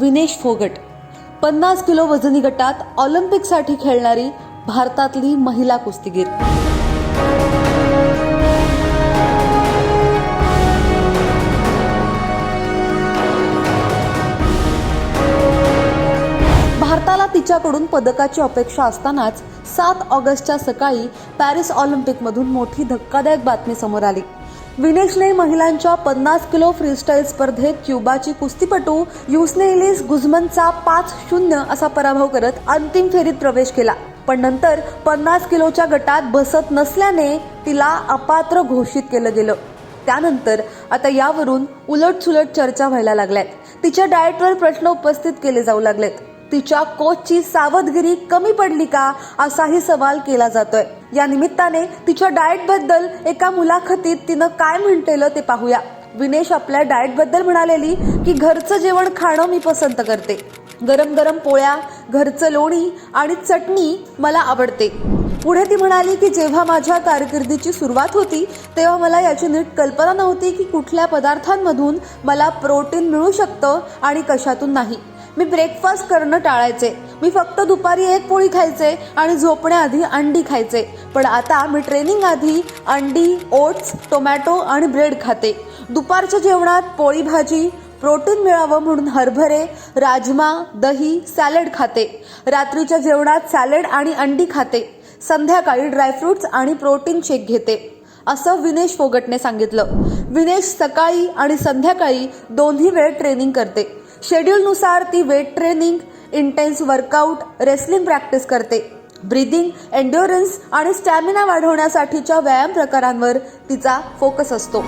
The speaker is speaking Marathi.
विनेश फोगट. पन्नास किलो वजनी गटात ऑलिम्पिकसाठी खेळणारी भारतातली महिला कुस्तीगीर. भारताला तिच्याकडून पदकाची अपेक्षा असतानाच सात ऑगस्टच्या सकाळी पॅरिस ऑलिम्पिकमधून मोठी धक्कादायक बातमी समोर आली. विनेशने महिलांच्या पन्नास किलो फ्रीस्टाईल स्पर्धेत क्युबाची कुस्तीपटू युस्नेलिस गुझमनचा पाच शून्य असा पराभव करत अंतिम फेरीत प्रवेश केला. पण नंतर पन्नास किलोच्या गटात बसत नसल्याने तिला अपात्र घोषित केलं गेलं. त्यानंतर आता यावरून उलटसुलट चर्चा व्हायला लागल्यात. तिच्या डाएटवर प्रश्न उपस्थित केले जाऊ लागलेत. तिच्या कोचची सावधगिरी कमी पडली का असाही सवाल केला जातोय. या निमित्ताने तिच्या डाएटबद्दल एका मुलाखतीत तिनं काय म्हटलेलं ते पाहूया. विनेश आपल्या डाएटबद्दल म्हणालेली की घरचं जेवण खाणं मी पसंत करते. गरम गरम पोळ्या घरचं लोणी आणि चटणी मला आवडते. पुढे ती म्हणाली की जेव्हा माझ्या कारकिर्दीची सुरुवात होती तेव्हा मला याची नीट कल्पना नव्हती की कुठल्या पदार्थांमधून मला प्रोटीन मिळू शकतं आणि कशातून नाही. मी ब्रेकफास्ट करणं टाळायचे. मी फक्त दुपारी एक पोळी खायचे आणि झोपण्याआधी अंडी खायचे. पण आता मी ट्रेनिंग आधी अंडी ओट्स टोमॅटो आणि ब्रेड खाते. दुपारच्या जेवणात पोळी भाजी प्रोटीन मिळावं म्हणून हरभरे राजमा दही सॅलड खाते. रात्रीच्या जेवणात सॅलड आणि अंडी खाते. संध्याकाळी ड्रायफ्रुट्स आणि प्रोटीन शेक घेते. असं विनेश फोगटने सांगितलं. विनेश सकाळी आणि संध्याकाळी दोन्ही वेळ ट्रेनिंग करते. शेड्यूलनुसार ती weight training intense workout wrestling practice करते. ब्रिदिंग एन्ड्युरन्स आणि स्टॅमिना वाढवण्यासाठीच्या व्यायाम प्रकारांवर तिचा फोकस असतो.